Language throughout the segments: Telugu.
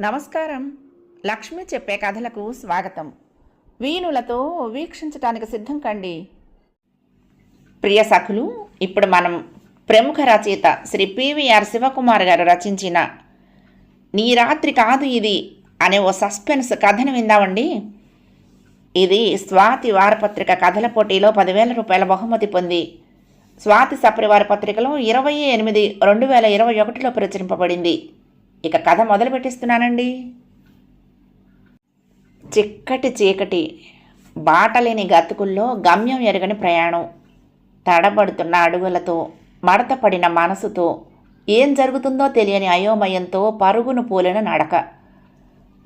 నమస్కారం. లక్ష్మి చెప్పే కథలకు స్వాగతం. వీణులతో వీక్షించటానికి సిద్ధం కండి. ప్రియ సఖులు ఇప్పుడు మనం ప్రముఖ రచయిత శ్రీ పివిఆర్ శివకుమార్ గారు రచించిన నీ రాత్రి కాదు ఇది అనే ఓ సస్పెన్స్ కథను విందామండి. ఇది స్వాతి వారపత్రిక కథల పోటీలో పదివేల రూపాయల బహుమతి పొంది స్వాతి సపరివార పత్రికలో ఇరవై ఎనిమిది రెండు వేల ఇరవై ఒకటిలో ప్రచురింపబడింది. ఇక కథ మొదలు పెట్టిస్తున్నానండి. చిక్కటి చీకటి బాటలేని గతుకుల్లో గమ్యం ఎరగని ప్రయాణం తడబడుతున్న అడుగులతో మడతపడిన మనసుతో ఏం జరుగుతుందో తెలియని అయోమయంతో పరుగును పోలిన నడక.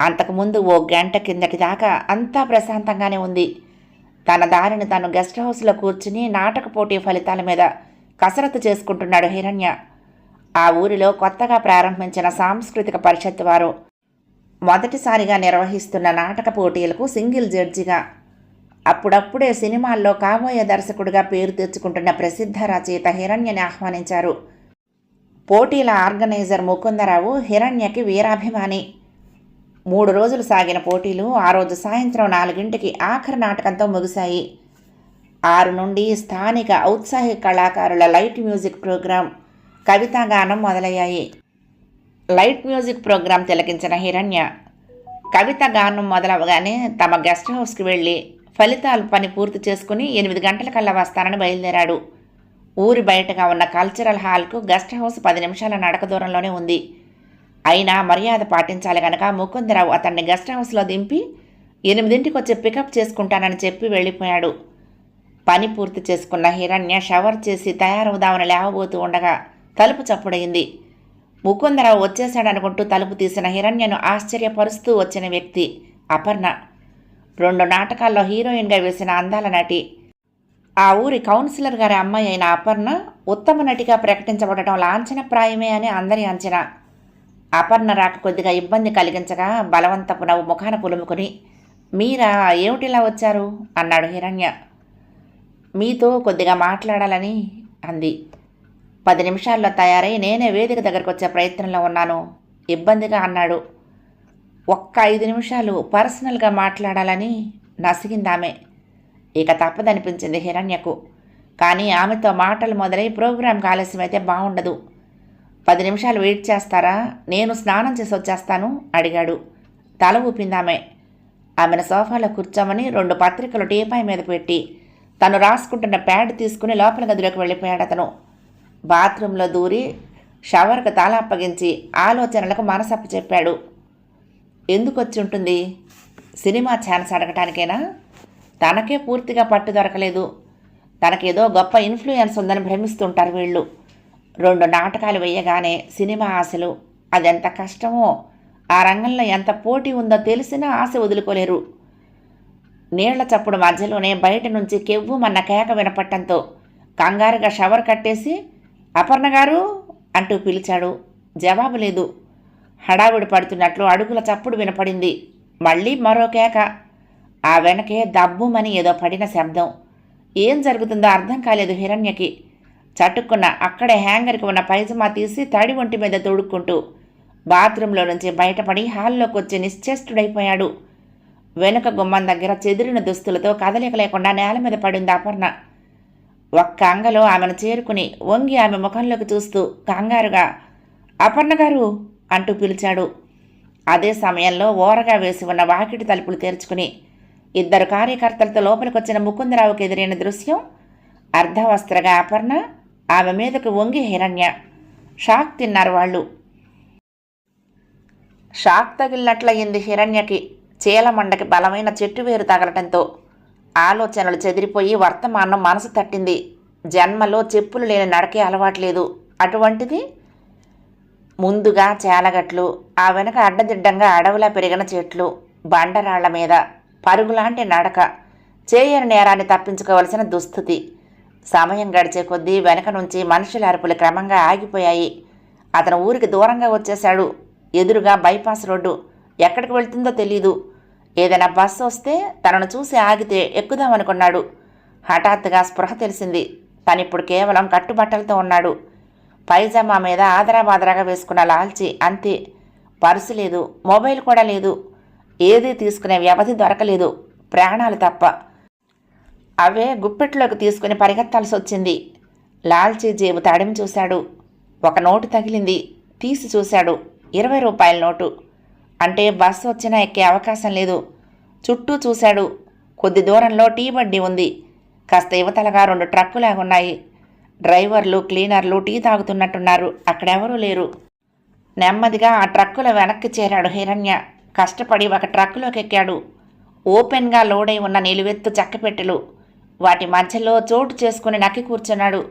అంతకుముందు ఓ గంట కిందటి దాకా అంతా ప్రశాంతంగానే ఉంది. తన దారిని తను గెస్ట్ హౌస్లో కూర్చుని నాటక పోటీ ఫలితాల మీద కసరత్తు చేసుకుంటున్నాడు హిరణ్య. ఆ ఊరిలో కొత్తగా ప్రారంభించిన సాంస్కృతిక పరిషత్ వారు మొదటిసారిగా నిర్వహిస్తున్న నాటక పోటీలకు సింగిల్ జడ్జిగా. అప్పుడప్పుడే సినిమాల్లో కాబోయే దర్శకుడిగా పేరు తెచ్చుకుంటున్న ప్రసిద్ధ రచయిత హిరణ్యని ఆహ్వానించారు. పోటీల ఆర్గనైజర్ ముకుందరావు హిరణ్యకి వీరాభిమాని. మూడు రోజులు సాగిన పోటీలు ఆ రోజు సాయంత్రం నాలుగింటికి ఆఖరి నాటకంతో ముగిశాయి. ఆరు నుండి స్థానిక ఔత్సాహిక కళాకారుల లైట్ మ్యూజిక్ ప్రోగ్రాం కవితాగానం మొదలయ్యాయి. లైట్ మ్యూజిక్ ప్రోగ్రాం తిలకించిన హిరణ్య కవిత గానం మొదలవగానే తమ గెస్ట్ హౌస్కి వెళ్ళి ఫలితాలు పని పూర్తి చేసుకుని ఎనిమిది గంటలకల్లా వస్తానని బయలుదేరాడు. ఊరి బయటగా ఉన్న కల్చరల్ హాల్కు గెస్ట్ హౌస్ పది నిమిషాల నడక దూరంలోనే ఉంది. అయినా మర్యాద పాటించాలి గనక ముకుందరావు అతన్ని గెస్ట్ హౌస్లో దింపి ఎనిమిదింటికి వచ్చి పికప్ చేసుకుంటానని చెప్పి వెళ్ళిపోయాడు. పని పూర్తి చేసుకున్న హిరణ్య షవర్ చేసి తయారవుదామని లేవబోతూ ఉండగా తలుపు చప్పుడయింది. ముకుందరావు వచ్చేశాడనుకుంటూ తలుపు తీసిన హిరణ్యను ఆశ్చర్యపరుస్తూ వచ్చిన వ్యక్తి అపర్ణ. రెండు నాటకాల్లో హీరోయిన్గా వేసిన అందాల నటి. ఆ ఊరి కౌన్సిలర్ గారి అమ్మాయి అయిన అపర్ణ ఉత్తమ నటిగా ప్రకటించబడటం లాంఛనప్రాయమే అని అందరి అంచనా. అపర్ణ రాక కొద్దిగా ఇబ్బంది కలిగించగా బలవంతపు నవ్వు ముఖాన పులుముకుని మీరా ఏమిటిలా వచ్చారు? అన్నాడు హిరణ్య. మీతో కొద్దిగా మాట్లాడాలని అంది. పది నిమిషాల్లో తయారై నేనే వేదిక దగ్గరకు వచ్చే ప్రయత్నంలో ఉన్నాను. ఇబ్బందిగా అన్నాడు. ఒక్క ఐదు నిమిషాలు పర్సనల్గా మాట్లాడాలని నసిగిందామె. ఇక తప్పదనిపించింది హిరణ్యకు. కానీ ఆమెతో మాటలు మొదలై ప్రోగ్రాంకి ఆలస్యమైతే బాగుండదు పది నిమిషాలు వెయిట్ చేస్తారా? నేను స్నానం చేసి వచ్చేస్తాను అడిగాడు. తల ఊపిందామె ఆమెను సోఫాలో కూర్చోమని రెండు పత్రికలు టీపాయి మీద పెట్టి తను రాసుకుంటున్న ప్యాడ్ తీసుకుని లోపల గదిలోకి వెళ్ళిపోయాడు అతను. బాత్రూంలో దూరి షవర్కు తాళ అప్పగించి ఆలోచనలకు మనసప్ప చెప్పాడు. ఎందుకు వచ్చి ఉంటుంది? సినిమా ఛాన్స్ అడగటానికేనా? తనకే పూర్తిగా పట్టు దొరకలేదు. తనకేదో గొప్ప ఇన్ఫ్లుయెన్స్ ఉందని భ్రమిస్తుంటారు వీళ్ళు. రెండు నాటకాలు వేయగానే సినిమా ఆశలు అదెంత కష్టమో ఆ రంగంలో ఎంత పోటీ ఉందో తెలిసినా ఆశ వదులుకోలేరు. నీళ్ళ చప్పుడు మధ్యలోనే బయట నుంచి కెవ్వుమన్న కేక వినపట్టంతో కంగారుగా షవర్ కట్టేసి అపర్ణ గారు అంటూ పిలిచాడు. జవాబు లేదు. హడావిడి పడుతున్నట్లు అడుగుల చప్పుడు వినపడింది. మళ్ళీ మరో కేక. ఆ వెనకే దబ్బుమని ఏదో పడిన శబ్దం. ఏం జరుగుతుందో అర్థం కాలేదు హిరణ్యకి. చటుక్కున్న అక్కడే హ్యాంగర్కి ఉన్న పైజమా తీసి తడి ఒంటి మీద తొడుక్కుంటూ బాత్రూంలో నుంచి బయటపడి హాల్లోకి వచ్చి నిశ్చేష్టుడైపోయాడు. వెనుక గుమ్మం దగ్గర చెదిరిన దుస్తులతో కదలిక లేకుండా నేల మీద పడింది అపర్ణ. ఒక్క అంగలో ఆమెను చేరుకుని వంగి ఆమె ముఖంలోకి చూస్తూ కంగారుగా అపర్ణ గారు అంటూ పిలిచాడు. అదే సమయంలో ఓరగా వేసి ఉన్న వాకిటి తలుపులు తెరుచుకుని ఇద్దరు కార్యకర్తలతో లోపలికొచ్చిన ముకుందరావుకి ఎదురైన దృశ్యం? అర్ధవస్త్రగా అపర్ణ? ఆమె మీదకు వంగి హిరణ్య. షాక్ తిన్నారు వాళ్ళు. షాక్ తగిలినట్లయింది హిరణ్యకి. చీలమండకి బలమైన చెట్టు వేరు తగలటంతో ఆలోచనలు చెదిరిపోయి వర్తమానం మనసు తట్టింది. జన్మలో చెప్పులు లేని నడకే అలవాట్లేదు. అటువంటిది? ముందుగా చేలగట్లు ఆ వెనక అడ్డదిడ్డంగా అడవిలా పెరిగిన చెట్లు బండరాళ్ళ మీద పరుగులాంటి నడక చేయని నేరాన్ని తప్పించుకోవలసిన దుస్థితి. సమయం గడిచే కొద్దీ వెనక నుంచి మనుషుల అరుపులు క్రమంగా ఆగిపోయాయి. అతను ఊరికి దూరంగా వచ్చేశాడు. ఎదురుగా బైపాస్ రోడ్డు. ఎక్కడికి వెళ్తుందో తెలీదు. ఏదైనా బస్సు వస్తే తనను చూసి ఆగితే ఎక్కుదామనుకున్నాడు. హఠాత్తుగా స్పృహ తెలిసింది. తనిప్పుడు కేవలం కట్టుబట్టలతో ఉన్నాడు. పైజామా మీద ఆదరాబాదరాగా వేసుకున్న లాల్చి అంతే. పర్సు లేదు మొబైల్ కూడా లేదు. ఏదీ తీసుకునే వ్యవధి దొరకలేదు. ప్రాణాలు తప్ప. అవే గుప్పెట్లోకి తీసుకుని పరిగెత్తాల్సి వచ్చింది లాల్చీ జేబు తాడిమి చూశాడు. ఒక నోటు తగిలింది. తీసి చూశాడు. ఇరవై రూపాయల నోటు. అంటే బస్సు వచ్చినా ఎక్కే అవకాశం లేదు. చుట్టూ చూశాడు. కొద్ది దూరంలో టీ బడ్డీ ఉంది. కాస్త యువతలగా రెండు ట్రక్కులాగున్నాయి. డ్రైవర్లు క్లీనర్లు టీ తాగుతున్నట్టున్నారు. అక్కడెవరూ లేరు. నెమ్మదిగా ఆ ట్రక్కుల వెనక్కి చేరాడు హిరణ్య. కష్టపడి ఒక ట్రక్కులోకి ఎక్కాడు ఓపెన్గా లోడై ఉన్న నిలువెత్తు చక్కపెట్టెలు. వాటి మధ్యలో చోటు చేసుకుని నక్కి కూర్చున్నాడు.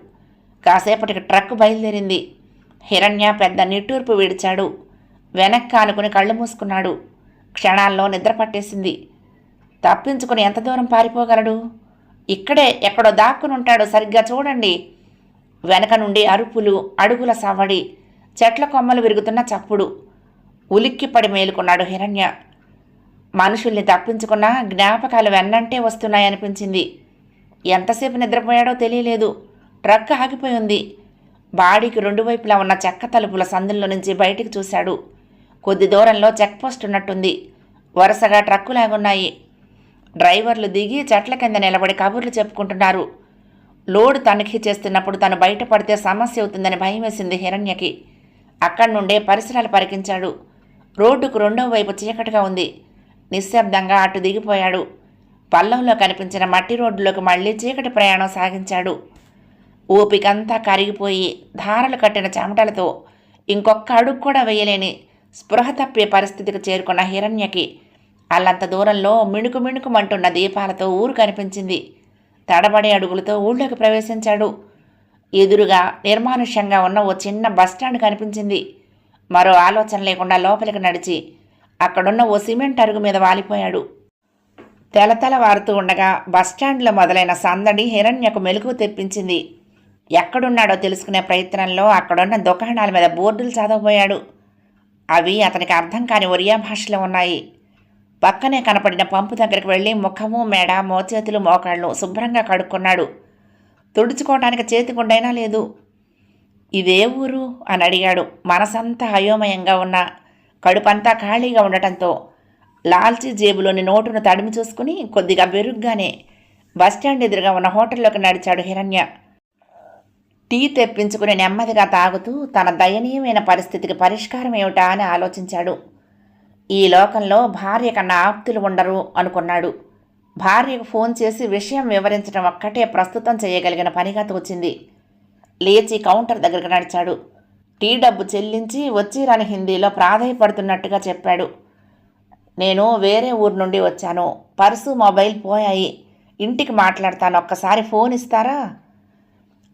కాసేపటికి ట్రక్కు బయలుదేరింది. హిరణ్య పెద్ద నిట్టూర్పు విడిచాడు. వెనక్కి ఆనుకుని కళ్ళు మూసుకున్నాడు. క్షణాల్లో నిద్ర పట్టేసింది. తప్పించుకుని ఎంత దూరం పారిపోగలడు? ఇక్కడే ఎక్కడో దాక్కుని ఉంటాడు. సరిగ్గా చూడండి. వెనక నుండి అరుపులు అడుగుల సవ్వడి చెట్ల కొమ్మలు విరుగుతున్న చప్పుడు. ఉలిక్కిపడి మేలుకున్నాడు హిరణ్య. మనుషుల్ని తప్పించుకున్న జ్ఞాపకాలు వెన్నంటే వస్తున్నాయనిపించింది. ఎంతసేపు నిద్రపోయాడో తెలియలేదు. ట్రక్ ఆగిపోయి ఉంది. బాడీకి రెండు వైపులా ఉన్న చెక్క తలుపుల సందుల్లో నుంచి బయటికి చూశాడు. కొద్ది దూరంలో చెక్ పోస్ట్ ఉన్నట్టుంది. వరుసగా ట్రక్కులాగున్నాయి డ్రైవర్లు దిగి చెట్ల కింద నిలబడి కబుర్లు చెప్పుకుంటున్నారు. లోడ్ తనిఖీ చేస్తున్నప్పుడు తను బయటపడితే సమస్య అవుతుందని భయం వేసింది హిరణ్యకి. అక్కడి నుండే పరిసరాలు పరికించాడు. రోడ్డుకు రెండో వైపు చీకటిగా ఉంది. నిశ్శబ్దంగా అటు దిగిపోయాడు. పల్లంలో కనిపించిన మట్టి రోడ్డులోకి మళ్ళీ చీకటి ప్రయాణం సాగించాడు. ఓపికంతా కరిగిపోయి ధారలు కట్టిన చెమటలతో ఇంకొక్క అడుగు కూడా వేయలేని స్పృహ తప్పే పరిస్థితికి చేరుకున్న హిరణ్యకి అల్లంత దూరంలో మిణుకు మిణుకుమంటున్న దీపాలతో ఊరు కనిపించింది. తడబడే అడుగులతో ఊళ్ళోకి ప్రవేశించాడు. ఎదురుగా నిర్మానుష్యంగా ఉన్న ఓ చిన్న బస్టాండ్ కనిపించింది. మరో ఆలోచన లేకుండా లోపలికి నడిచి అక్కడున్న ఓ సిమెంట్ అరుగు మీద వాలిపోయాడు. తెలతెల వారుతూ ఉండగా బస్టాండ్లో మొదలైన సందడి హిరణ్యకు మెలుగు తెప్పించింది. ఎక్కడున్నాడో తెలుసుకునే ప్రయత్నంలో అక్కడున్న దుకాణాల మీద బోర్డులు చదవబోయాడు. అవి అతనికి అర్థం కాని ఒరియా భాషలో ఉన్నాయి. పక్కనే కనపడిన పంపు దగ్గరికి వెళ్ళి ముఖము మెడ మోచేతులు మోకాళ్ళు శుభ్రంగా కడుక్కున్నాడు. తుడుచుకోవడానికి చేతికుండైనా లేదు. ఇదే ఊరు? అని అడిగాడు. మనసంతా అయోమయంగా ఉన్న కడుపంతా ఖాళీగా ఉండటంతో లాల్చీ జేబులోని నోటును తడిమి చూసుకుని కొద్దిగా బెరుగ్గానే బస్టాండ్ ఎదురుగా ఉన్న హోటల్లోకి నడిచాడు హిరణ్య. టీ తెప్పించుకుని నెమ్మదిగా తాగుతూ తన దయనీయమైన పరిస్థితికి పరిష్కారం ఏమిటా అని ఆలోచించాడు. ఈ లోకంలో భార్య కన్నా ఆప్తులు ఉండరు అనుకున్నాడు. భార్యకు ఫోన్ చేసి విషయం వివరించడం ఒక్కటే ప్రస్తుతం చేయగలిగిన పనిగా తోచింది. లేచి కౌంటర్ దగ్గరకు నడిచాడు. టీ డబ్బు చెల్లించి వచ్చి రాని హిందీలో ప్రాధాయపడుతున్నట్టుగా చెప్పాడు. నేను వేరే ఊరు నుండి వచ్చాను. పర్సు మొబైల్ పోయాయి. ఇంటికి మాట్లాడతాను. ఒక్కసారి ఫోన్ ఇస్తారా?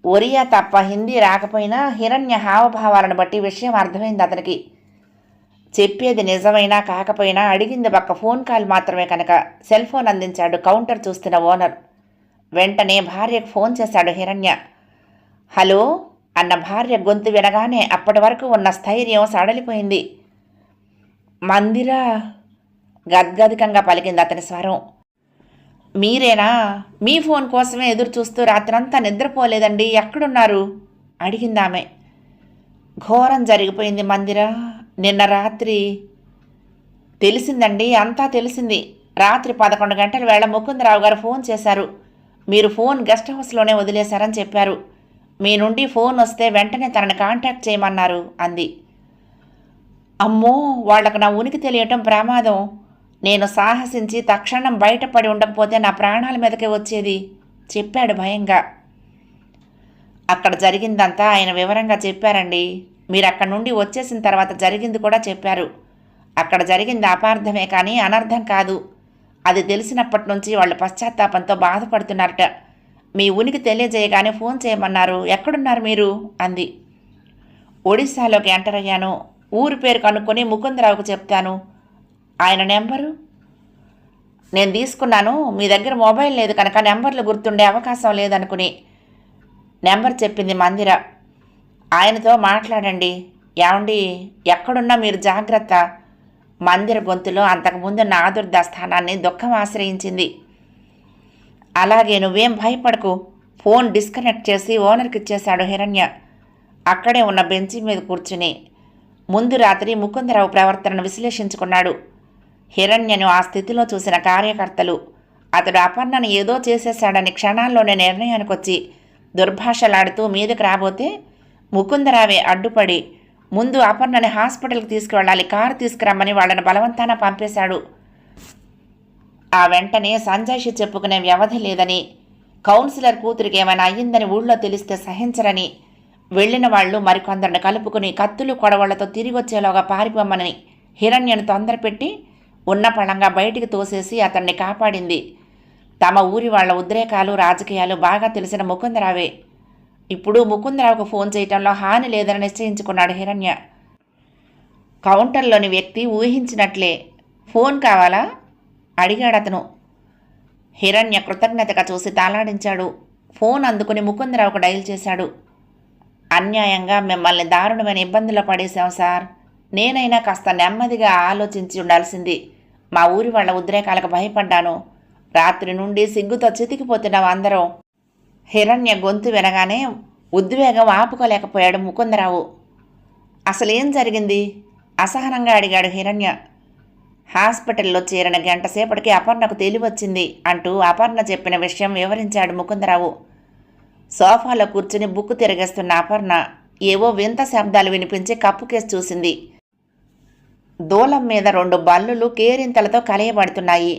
ఒరియా తప్ప హిందీ రాకపోయినా హిరణ్య హావభావాలను బట్టి విషయం అర్థమైంది అతనికి. చెప్పేది నిజమైనా కాకపోయినా అడిగింది ఒక్క ఫోన్ కాల్ మాత్రమే కనుక సెల్ ఫోన్ అందించాడు కౌంటర్ చూస్తున్న ఓనర్. వెంటనే భార్యకు ఫోన్ చేశాడు హిరణ్య. హలో? అన్న భార్య గొంతు వినగానే అప్పటి వరకు ఉన్న స్థైర్యం సడలిపోయింది. మందిరా? గద్గదికంగా పలికింది అతని స్వరం. మీరేనా? మీ ఫోన్ కోసమే ఎదురు చూస్తూ రాత్రంతా నిద్రపోలేదండి. ఎక్కడున్నారు? అడిగింది ఆమె ఘోరం జరిగిపోయింది మందిర. నిన్న రాత్రి తెలిసిందండి అంతా తెలిసింది. రాత్రి పదకొండు గంటల వేళ ముకుందరావు గారు ఫోన్ చేశారు. మీరు ఫోన్ గెస్ట్ హౌస్లోనే వదిలేశారని చెప్పారు. మీ నుండి ఫోన్ వస్తే వెంటనే తనని కాంటాక్ట్ చేయమన్నారు అంది. అమ్మో! వాళ్ళకు నా ఉనికి తెలియటం ప్రమాదం. నేను సాహసించి తక్షణం బయటపడి ఉండకపోతే నా ప్రాణాల మీదకే వచ్చేది? చెప్పాడు భయంగా. అక్కడ జరిగిందంతా ఆయన వివరంగా చెప్పారండి. మీరు అక్కడ నుండి వచ్చేసిన తర్వాత జరిగింది కూడా చెప్పారు. అక్కడ జరిగింది అపార్థమే కానీ అనర్థం కాదు. అది తెలిసినప్పటి నుంచి వాళ్ళు పశ్చాత్తాపంతో బాధపడుతున్నారట. మీ ఉనికి తెలియజేయగానే ఫోన్ చేయమన్నారు. ఎక్కడున్నారు మీరు? అంది. ఒడిశాలోకి ఎంటర్ అయ్యాను. ఊరి పేరు కనుక్కొని ముకుందరావుకు చెప్తాను. ఆయన నెంబరు? నేను తీసుకున్నాను. మీ దగ్గర మొబైల్ లేదు కనుక నెంబర్లు గుర్తుండే అవకాశం లేదనుకుని నెంబర్ చెప్పింది మందిర. ఆయనతో మాట్లాడండి. ఏమండి? ఎక్కడున్నా మీరు జాగ్రత్త. మందిర గొంతులో అంతకుముందు నాదుర్ద స్థానాన్ని దుఃఖం ఆశ్రయించింది. అలాగే నువ్వేం భయపడకు. ఫోన్ డిస్కనెక్ట్ చేసి ఓనర్కి ఇచ్చేశాడు హిరణ్య. అక్కడే ఉన్న బెంచి మీద కూర్చుని ముందు రాత్రి ముకుందరావు ప్రవర్తనను విశ్లేషించుకున్నాడు. హిరణ్యను ఆ స్థితిలో చూసిన కార్యకర్తలు అతడు అపర్ణను ఏదో చేసేశాడని క్షణాల్లోనే నిర్ణయానికి వచ్చి దుర్భాషలాడుతూ మీదకి రాబోతే ముకుందరావే అడ్డుపడి ముందు అపర్ణని హాస్పిటల్కి తీసుకువెళ్ళాలి కారు తీసుకురమ్మని వాళ్ళని బలవంతాన పంపేశాడు. ఆ వెంటనే సంజయ్షి చెప్పుకునే వ్యవధి లేదని కౌన్సిలర్ కూతురికి ఏమైనా అయ్యిందని ఊళ్ళో తెలిస్తే సహించరని వెళ్ళిన వాళ్ళు మరికొందరిని కలుపుకుని కత్తులు కొడవళ్ళతో తిరిగి వచ్చేలోగా పారిపోమ్మని హిరణ్యను తొందరపెట్టి ఉన్న పళంగా బయటికి తోసేసి అతన్ని కాపాడింది. తమ ఊరి వాళ్ళ ఉద్రేకాలు రాజకీయాలు బాగా తెలిసిన ముకుందరావే. ఇప్పుడు ముకుందరావుకు ఫోన్ చేయటంలో హాని లేదని నిశ్చయించుకున్నాడు హిరణ్య. కౌంటర్లోని వ్యక్తి ఊహించినట్లే ఫోన్ కావాలా? అడిగాడు అతను. హిరణ్య కృతజ్ఞతగా చూసి తాళాడించాడు. ఫోన్ అందుకుని ముకుందరావుకు డైల్ చేశాడు. అన్యాయంగా మిమ్మల్ని దారుణమైన ఇబ్బందులు పడేశాం సార్. నేనైనా కాస్త నెమ్మదిగా ఆలోచించి ఉండాల్సింది. మా ఊరి వాళ్ళ ఉద్రేకాలకు భయపడ్డాను. రాత్రి నుండి సిగ్గుతో చితికిపోతున్నాం అందరం. హిరణ్య గొంతు వినగానే ఉద్వేగం ఆపుకోలేకపోయాడు ముకుందరావు. అసలేం జరిగింది? అసహనంగా అడిగాడు హిరణ్య. హాస్పిటల్లో చేరిన గంట సేపటికి అపర్ణకు తెలివచ్చింది అంటూ అపర్ణ చెప్పిన విషయం వివరించాడు ముకుందరావు. సోఫాలో కూర్చుని బుక్కు తిరగేస్తున్న అపర్ణ ఏవో వింత శబ్దాలు వినిపించి కప్పు కేసు చూసింది. దూలం మీద రెండు బల్లులు కేరింతలతో కలయబడుతున్నాయి.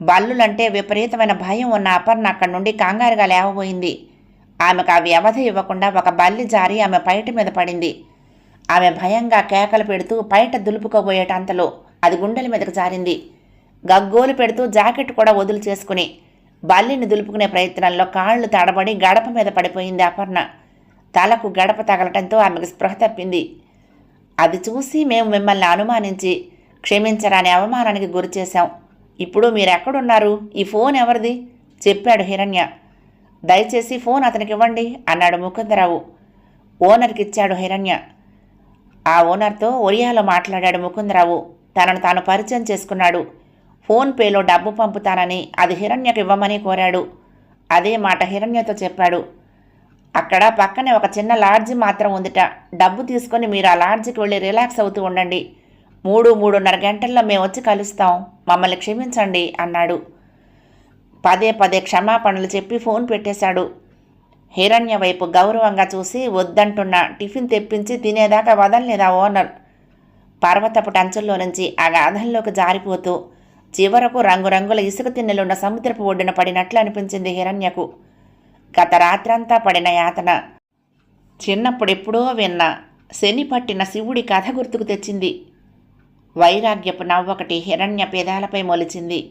బల్లులంటే విపరీతమైన భయం ఉన్న అపర్ణ అక్కడి నుండి కంగారుగా లేవబోయింది. ఆమెకు ఆ వ్యవధి ఇవ్వకుండా ఒక బల్లి జారి ఆమె పైట మీద పడింది. ఆమె భయంగా కేకలు పెడుతూ పైట దులుపుకోబోయేటంతలో అది గుండెల మీదకు జారింది. గగ్గోలు పెడుతూ జాకెట్ కూడా వదులు చేసుకుని బల్లిని దులుపుకునే ప్రయత్నంలో కాళ్ళు తడబడి గడప మీద పడిపోయింది అపర్ణ. తలకు గడప తగలటంతో ఆమెకు స్పృహ తప్పింది. అది చూసి మేము మిమ్మల్ని అనుమానించి క్షమించరాని అవమానానికి గురి చేశాం. ఇప్పుడు మీరు ఎక్కడున్నారు ఈ ఫోన్ ఎవరిది? చెప్పాడు హిరణ్య. దయచేసి ఫోన్ అతనికి ఇవ్వండి అన్నాడు ముకుందరావు. ఓనర్కి ఇచ్చాడు హిరణ్య. ఆ ఓనర్తో ఒరియాలో మాట్లాడాడు ముకుందరావు. తనను తాను పరిచయం చేసుకున్నాడు. ఫోన్పేలో డబ్బు పంపుతానని అది హిరణ్యకు ఇవ్వమని కోరాడు. అదే మాట హిరణ్యతో చెప్పాడు. అక్కడ పక్కనే ఒక చిన్న లాడ్జి మాత్రం ఉందిట. డబ్బు తీసుకొని మీరు ఆ లాడ్జికి వెళ్ళి రిలాక్స్ అవుతూ ఉండండి. మూడు మూడున్నర గంటల్లో మేము వచ్చి కలుస్తాం. మమ్మల్ని క్షమించండి అన్నాడు. పదే పదే క్షమాపణలు చెప్పి ఫోన్ పెట్టేశాడు. హిరణ్య వైపు గౌరవంగా చూసి వద్దంటున్న టిఫిన్ తెప్పించి తినేదాకా వదలలేదా ఓనర్? పర్వతపు టంచుల్లో నుంచి ఆ గాధంలోకి జారిపోతూ చివరకు రంగురంగుల ఇసుక తిన్నెలున్న సముద్రపు ఒడ్డున పడినట్లు అనిపించింది హిరణ్యకు. గత రాత్రంతా పడిన యాతన. చిన్నప్పుడెప్పుడో విన్న శని పట్టిన శివుడి కథ గుర్తుకు తెచ్చింది. వైరాగ్యపు నవ్వొకటి హిరణ్య పేదాలపై మొలిచింది.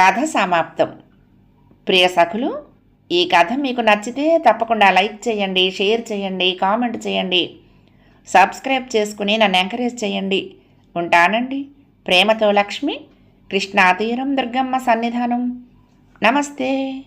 కథ సమాప్తం. ప్రియ సఖులు ఈ కథ మీకు నచ్చితే తప్పకుండా లైక్ చేయండి షేర్ చేయండి కామెంట్ చేయండి. సబ్స్క్రైబ్ చేసుకుని నన్ను ఎంకరేజ్ చేయండి. ఉంటానండి. ప్రేమతో లక్ష్మి కృష్ణాతీరం దుర్గమ్మ సన్నిధానం. నమస్తే.